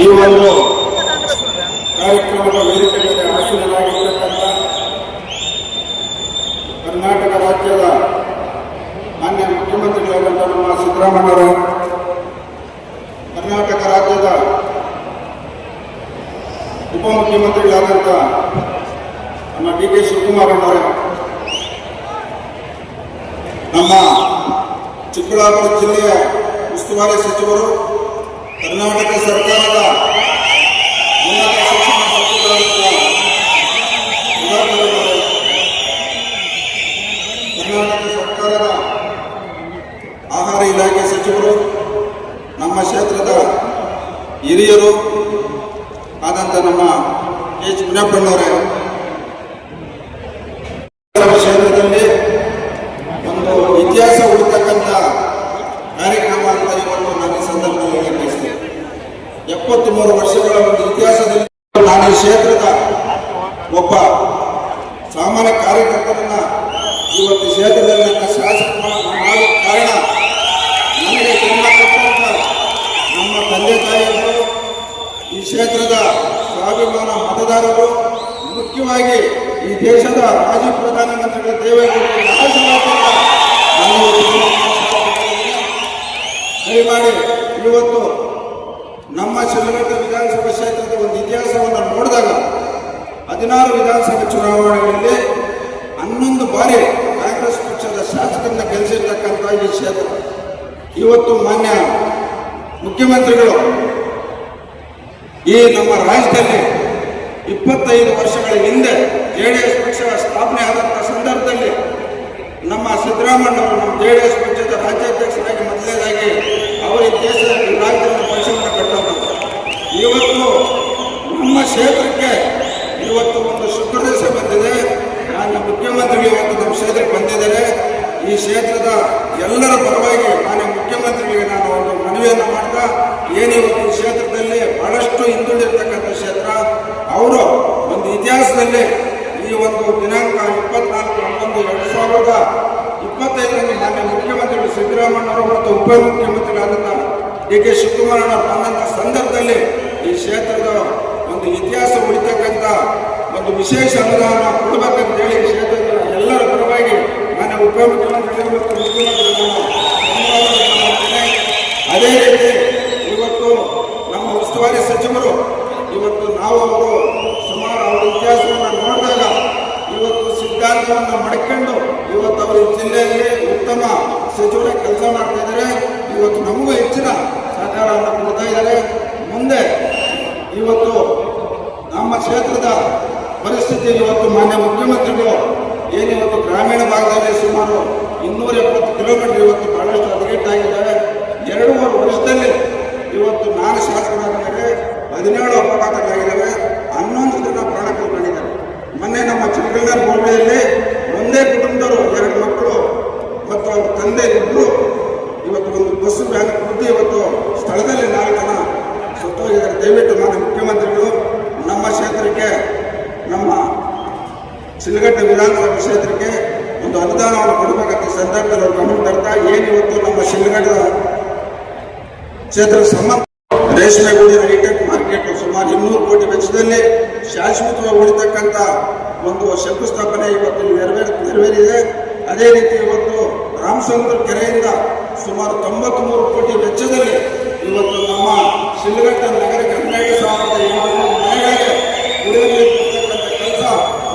ಒಂದು ಕಾರ್ಯಕ್ರಮದ ವೇದಿಕೆ ಮೇಲೆ ಆಸೀನರಾಗಿರ್ತಕ್ಕಂಥ ಕರ್ನಾಟಕ ರಾಜ್ಯದ ಮಾನ್ಯ ಮುಖ್ಯಮಂತ್ರಿಗಳಾದಂಥ ನಮ್ಮ ಸಿದ್ದರಾಮಯ್ಯವರು ಕರ್ನಾಟಕ ರಾಜ್ಯದ ಉಪಮುಖ್ಯಮಂತ್ರಿಗಳಾದಂಥ ನಮ್ಮ ಡಿ ಕೆ ಶಿವಕುಮಾರ್ ಅವರೇ, ನಮ್ಮ ಚಿಕ್ಕಬಳ್ಳಾಪುರ ಜಿಲ್ಲೆಯ ಉಸ್ತುವಾರಿ ಸಚಿವರು ಕರ್ನಾಟಕ ಸರ್ಕಾರದ ಉನ್ನತ ಶಿಕ್ಷಣ ಕರ್ನಾಟಕ ಸರ್ಕಾರದ ಆಹಾರ ಇಲಾಖೆ ಸಚಿವರು, ನಮ್ಮ ಕ್ಷೇತ್ರದ ಹಿರಿಯರು ಆದಂಥ ನಮ್ಮ ಎಚ್ ಮುನಿಯಪ್ಪಣ್ಣವರೇ ಕ್ಷೇತ್ರದಲ್ಲಿ ಒಂದು ಇತಿಹಾಸ ಉಳಿತಕ್ಕಂಥ ಎಪ್ಪತ್ಮೂರು ವರ್ಷಗಳ ಒಂದು ಇತಿಹಾಸದಲ್ಲಿ ನಾನು ಈ ಕ್ಷೇತ್ರದ ಒಬ್ಬ ಸಾಮಾನ್ಯ ಕಾರ್ಯಕರ್ತರನ್ನ ಇವತ್ತು ಕ್ಷೇತ್ರದಲ್ಲಿ ನನ್ನ ಶಾಸಕ ಕಾರಣ ನನಗೆ ಕೊಟ್ಟಂತ ನಮ್ಮ ತಂದೆ ತಾಯಿಯವರು, ಈ ಕ್ಷೇತ್ರದ ಸ್ವಾಭಿಮಾನ ಮತದಾರರು, ಮುಖ್ಯವಾಗಿ ಈ ದೇಶದ ಮಾಜಿ ಪ್ರಧಾನಮಂತ್ರಿಗಳ ದೇವೇಗೌಡರು ದಯಮಾಡಿ ಇವತ್ತು ನಮ್ಮ ಶಿವಘಟ್ಟ ವಿಧಾನಸಭಾ ಕ್ಷೇತ್ರದ ಒಂದು ಇತಿಹಾಸವನ್ನು ನೋಡಿದಾಗ ಹದಿನಾರು ವಿಧಾನಸಭಾ ಚುನಾವಣೆಗಳಲ್ಲಿ ಹನ್ನೊಂದು ಬಾರಿ ಕಾಂಗ್ರೆಸ್ ಪಕ್ಷದ ಶಾಸಕರನ್ನ ಗೆಲ್ಲಿಸಿರ್ತಕ್ಕಂಥ ಈ ಕ್ಷೇತ್ರ. ಇವತ್ತು ಮಾನ್ಯ ಮುಖ್ಯಮಂತ್ರಿಗಳು ಈ ನಮ್ಮ ರಾಜ್ಯದಲ್ಲಿ ಇಪ್ಪತ್ತೈದು ವರ್ಷಗಳ ಹಿಂದೆ ಜೆ ಡಿ ಎಸ್ ಪಕ್ಷ ಸ್ಥಾಪನೆ ಆದಂಥ ಸಂದರ್ಭದಲ್ಲಿ ನಮ್ಮ ಸಿದ್ದರಾಮಯ್ಯವರು ನಮ್ಮ ಜೆ ಡಿ ಎಸ್ ಪಕ್ಷದ ರಾಜ್ಯಾಧ್ಯಕ್ಷರಾಗಿ ಮೊದಲನೇದಾಗಿ ಅವರು ದೇಶದಲ್ಲಿ ದೇಶದ ಪಕ್ಷ ರಾಜ್ಯದಲ್ಲಿ ಕಟ್ಟೋದು ಇವತ್ತು ನಮ್ಮ ಕ್ಷೇತ್ರಕ್ಕೆ ಇವತ್ತು ಒಂದು ಶುಕ್ರದೇಶ ಬಂದಿದೆ. ನಾನು ಮುಖ್ಯಮಂತ್ರಿಗಳು ಇವತ್ತು ನಮ್ಮ ಕ್ಷೇತ್ರಕ್ಕೆ ಬಂದಿದ್ದಾರೆ. ಈ ಕ್ಷೇತ್ರದ ಎಲ್ಲರ ಪರವಾಗಿ ಮಾನ್ಯ ಮುಖ್ಯಮಂತ್ರಿಗಳಿಗೆ ನಾನು ಒಂದು ಮನವಿಯನ್ನು ಮಾಡ್ತಾ ಏನಿವತ್ತು ಈ ಕ್ಷೇತ್ರದಲ್ಲಿ ಬಹಳಷ್ಟು ಹಿಂದುಳಿರ್ತಕ್ಕಂಥ ಕ್ಷೇತ್ರ, ಅವರು ಒಂದು ಇತಿಹಾಸದಲ್ಲಿ ಈ ಒಂದು ದಿನಾಂಕ ಇಪ್ಪತ್ನಾಲ್ಕು ಹನ್ನೊಂದು ಎರಡು ಸಾವಿರದ ಇಪ್ಪತ್ತೈದರಲ್ಲಿ ಮಾನ್ಯ ಮುಖ್ಯಮಂತ್ರಿಗಳು ಸಿದ್ದರಾಮಯ್ಯವರು ಮತ್ತು ಉಪಮುಖ್ಯಮಂತ್ರಿಗಳಾದಂಥ ಡಿ ಕೆ ಶಿವಕುಮಾರ್ ಅವರು ಬಂದಂಥ ಸಂದರ್ಭದಲ್ಲಿ ಈ ಕ್ಷೇತ್ರದ ಒಂದು ಇತಿಹಾಸ ಉಳಿತಕ್ಕಂಥ ಒಂದು ವಿಶೇಷ ಅನುದಾನ ಕೊಡಬೇಕಂತ ಹೇಳಿ ಕ್ಷೇತ್ರದ ಎಲ್ಲರ ಪರವಾಗಿ ನಾನು ಉಪಮುಖ್ಯಮಂತ್ರಿಗಳು ಮತ್ತು ಮುಖ್ಯಮಂತ್ರಿಗಳನ್ನು ಅದೇ ರೀತಿ ಇವತ್ತು ನಮ್ಮ ಉಸ್ತುವಾರಿ ಸಚಿವರು, ಇವತ್ತು ನಾವು ಅವರು ಸುಮಾರು ಅವರ ಇತಿಹಾಸವನ್ನು ನೋಡಿದಾಗ ಇವತ್ತು ಸಿದ್ಧಾಂತವನ್ನು ಮಡ್ಕೊಂಡು ಇವತ್ತು ಅವರು ಜಿಲ್ಲೆಯಲ್ಲಿ ಉತ್ತಮ ಸಚಿವರ ಕೆಲಸ ಮಾಡ್ತಾ ಇದ್ದಾರೆ. ಇವತ್ತು ನಮಗೂ ಹೆಚ್ಚಿನ ಸಹಕಾರವನ್ನು ಕೊಡ್ತಾ ಇದ್ದಾರೆ. ಮುಂದೆ ಇವತ್ತು ನಮ್ಮ ಕ್ಷೇತ್ರದ ಪರಿಸ್ಥಿತಿ ಇವತ್ತು ಮಾನ್ಯ ಮುಖ್ಯಮಂತ್ರಿಗಳು ಏನಿವತ್ತು ಗ್ರಾಮೀಣ ಭಾಗದಲ್ಲಿ ಸುಮಾರು ಇನ್ನೂರ ಎಪ್ಪತ್ತು ಕಿಲೋಮೀಟರ್ ಇವತ್ತು ಬಹಳಷ್ಟು ಹದಗೆಟ್ಟಾಗಿದ್ದಾರೆ ಎರಡೂವರೆ ವರ್ಷದಲ್ಲಿ ಇವತ್ತು ನಾನು ಶಾಸಕರಾಗಿದ್ದಾರೆ. ಹದಿನೇಳು ಅಪಘಾತಗಳಾಗಿದ್ದಾವೆ ಹನ್ನೊಂದು ಜನ ಪ್ರಾಣ ಕಳ್ಕೊಂಡಿದ್ದಾರೆ ಮೊನ್ನೆ ನಮ್ಮ ಚಿಕ್ಕಬಳ್ಳಾಪುರ ಹೋಬಳಿಯಲ್ಲಿ ಒಂದೇ ಕುಟುಂಬದವರು ಎರಡು ಮಕ್ಕಳು ಮತ್ತು ಅವ್ರ ತಂದೆ ಇಬ್ಬರು ಇವತ್ತು ಒಂದು ಬಸ್ ವ್ಯಾನ್ ಕುದ್ದು ಇವತ್ತು ಸ್ಥಳದಲ್ಲಿ ನಾಲ್ಕು ಜನ ಸತ್ತೋಗಿದ್ದಾರೆ ದಯವಿಟ್ಟು ಮಾನ್ಯ ಮುಖ್ಯಮಂತ್ರಿಗಳು, ನಮ್ಮ ಕ್ಷೇತ್ರಕ್ಕೆ, ನಮ್ಮ ಸಿಲಗಟ್ಟೆ ವಿಧಾನಸಭಾ ಕ್ಷೇತ್ರಕ್ಕೆ ಒಂದು ಅನುದಾನವನ್ನು ಕೊಡಬೇಕಂತ ಸಂದರ್ಭದಲ್ಲಿ ಅವರು ಗಮನ ತರ್ತಾ ಏನು ಇವತ್ತು ನಮ್ಮ ಶಿಲ್ಘಟ್ಟದ ಕ್ಷೇತ್ರ ಸಂಬಂಧ ರೇಷ್ಮೆ ಗೂಡಿನ ಹೈಟೆಕ್ ಮಾರ್ಕೆಟ್ ಸುಮಾರು ಇನ್ನೂರು ಕೋಟಿ ವೆಚ್ಚದಲ್ಲಿ ಶಾಶ್ವತವಾಗಿ ಉಳಿತಕ್ಕಂಥ ಒಂದು ಶಂಕುಸ್ಥಾಪನೆ ಇವತ್ತು ನೆರವೇರ ನೆರವೇರಿದೆ. ಅದೇ ರೀತಿ ಇವತ್ತು ರಾಮಸಮುದ್ರ ಕೆರೆಯಿಂದ ಸುಮಾರು ತೊಂಬತ್ಮೂರು ಕೋಟಿ ವೆಚ್ಚದಲ್ಲಿ ಇವತ್ತು ನಮ್ಮ ಶಿಲ್ಘಟ್ಟ ನಗರ ಹನ್ನೆರಡು ಸಾವಿರದ ಎಂಟುನೂರು ಮನೆಗಳಿಗೆ ಕುಡಿಯುವ ಕೆಲಸ,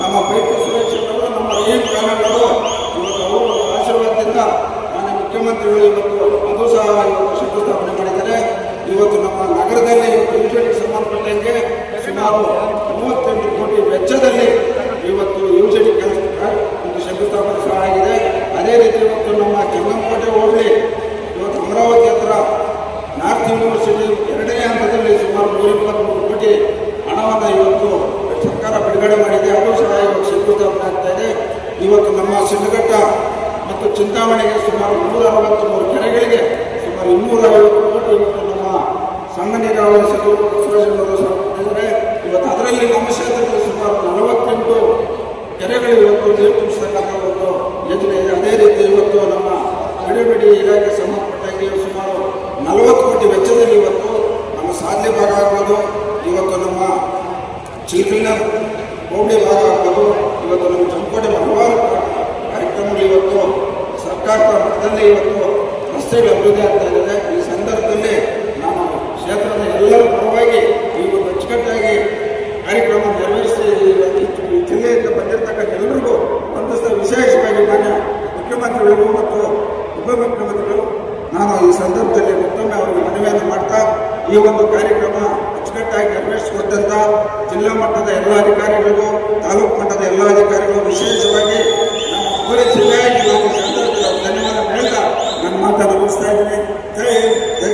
ನಮ್ಮ ಬೈಕು ಸುರಕ್ಷಿತರು ನಮ್ಮ ರಹೀಂ ಖಾನಗಳು ಇವತ್ತು ಅವರು ಆಶೀರ್ವಾದದಿಂದ ಮಾನ್ಯ ಮುಖ್ಯಮಂತ್ರಿಗಳು ಇವತ್ತು ಅದು ಸಹ ಇವತ್ತು ಶಂಕುಸ್ಥಾಪನೆ ಮಾಡಿದ್ದಾರೆ. ಇವತ್ತು ನಮ್ಮ ನಗರದಲ್ಲಿ ಇವತ್ತು ಯುಜೆಡಿಗೆ ಸಂಬಂಧಪಟ್ಟಂಗೆ ಸುಮಾರು ಮೂವತ್ತೆಂಟು ಕೋಟಿ ವೆಚ್ಚದಲ್ಲಿ ಇವತ್ತು ಯುಜೆಡಿ ಒಂದು ಶಂಕುಸ್ಥಾಪನೆ ಸಹ ಆಗಿದೆ. ಅದೇ ರೀತಿ ಇವತ್ತು ನಮ್ಮ ಕೆಂಗಂಪೇಟೆ ಹೋಬಳಿ ಇವತ್ತು ಅಮರಾವತಿ ಹತ್ರ ನಾರ್ತ್ ಯೂನಿವರ್ಸಿಟಿ ಎರಡನೇ ಹಂತದಲ್ಲಿ ಸುಮಾರು ನೂರ ಇಪ್ಪತ್ತ್ಮೂರು ಕೋಟಿ ಹಣವನ್ನು ಇವತ್ತು ಸರ್ಕಾರ ಬಿಡುಗಡೆ ಮಾಡಿದೆ ಅದು ಸಹ ಇವತ್ತು ಶಂಕುಸ್ಥಾಪನೆ ಆಗ್ತಾ ಇದೆ ಇವತ್ತು ನಮ್ಮ ಸಿದ್ದಘಟ್ಟ ಮತ್ತು ಚಿಂತಾಮಣಿಗೆ ಸುಮಾರು ನೂರ ಅರವತ್ತ್ಮೂರು ಕೆರೆಗಳಿಗೆ ಸುಮಾರು ಇನ್ನೂರ ಐವತ್ತು ಕೋಟಿ ಇವತ್ತು ನಮ್ಮ ಸಣ್ಣ ನೀರಾವರಿ ಸಚಿವರು ಇವತ್ತು ಅದರಲ್ಲಿ ನಮ್ಮ ಕ್ಷೇತ್ರದಲ್ಲಿ ಸುಮಾರು ನಲವತ್ತೆಂಟು ಕೆರೆಗಳು ಇವತ್ತು ನೀರು ತುಂಬಿಸ್ತಕ್ಕಂಥ ಒಂದು ಯೋಜನೆ ಇದೆ. ಅದೇ ರೀತಿ ಇವತ್ತು ನಮ್ಮ ಗಡಿಬಿಡಿ ಇಲಾಖೆ ಸಂಬಂಧಪಟ್ಟಂಗೆ ಸುಮಾರು ನಲವತ್ತು ಕೋಟಿ ವೆಚ್ಚದಲ್ಲಿ ಇವತ್ತು ನಮ್ಮ ಸಾಧ್ಯ ಭಾಗ ಆಗ್ಬೋದು. ಇವತ್ತು ನಮ್ಮ ಚಿಲ್ಕಲ್ನ ಹೋಬಳಿ ಭಾಗ ಆಗ್ಬೋದು. ಇವತ್ತು ನಮ್ಮ ಚಂಪಟೆ ಹಲವಾರು ಇವತ್ತು ಸರ್ಕಾರದ ಮಟ್ಟದಲ್ಲಿ ಇವತ್ತು ರಸ್ತೆಗೆ ಅಭಿವೃದ್ಧಿ ಆಗ್ತಾ ಇದೆ. ಈ ಸಂದರ್ಭದಲ್ಲಿ ನಾನು ಕ್ಷೇತ್ರದ ಎಲ್ಲರ ಪರವಾಗಿ ಈ ಒಂದು ಅಚ್ಚುಕಟ್ಟಾಗಿ ಕಾರ್ಯಕ್ರಮ ನಿರ್ವಹಿಸಿ ಈ ಜಿಲ್ಲೆಯಿಂದ ಬಂದಿರತಕ್ಕಂಥ ಎಲ್ಲರಿಗೂ ಒಂದಷ್ಟು ವಿಶೇಷವಾಗಿ ಮಾನ್ಯ ಮುಖ್ಯಮಂತ್ರಿಗಳಿಗೂ ಮತ್ತು ಉಪಮುಖ್ಯಮಂತ್ರಿಗಳು, ನಾನು ಈ ಸಂದರ್ಭದಲ್ಲಿ ಮತ್ತೊಮ್ಮೆ ಅವರಿಗೆ ಮನವಿಯನ್ನು ಮಾಡ್ತಾ ಈ ಒಂದು ಕಾರ್ಯಕ್ರಮ ಅಚ್ಚುಕಟ್ಟಾಗಿ ನೆರವೇರಿಸುವಂತ ಜಿಲ್ಲಾ ಮಟ್ಟದ ಎಲ್ಲ ಅಧಿಕಾರಿಗಳಿಗೂ, ತಾಲೂಕು ಮಟ್ಟದ ಎಲ್ಲ ಅಧಿಕಾರಿಗಳು ವಿಶೇಷವಾಗಿ ಹುಬ್ಬಳ್ಳಿ ಜಿಲ್ಲೆಯಾಗಿ ಧನ್ಯವಾದ. ಹೇಳ್ತಾ ನನ್ನ ಮಾತನ್ನು ಮುಗಿಸ್ತಾ ಇದ್ದೀನಿ.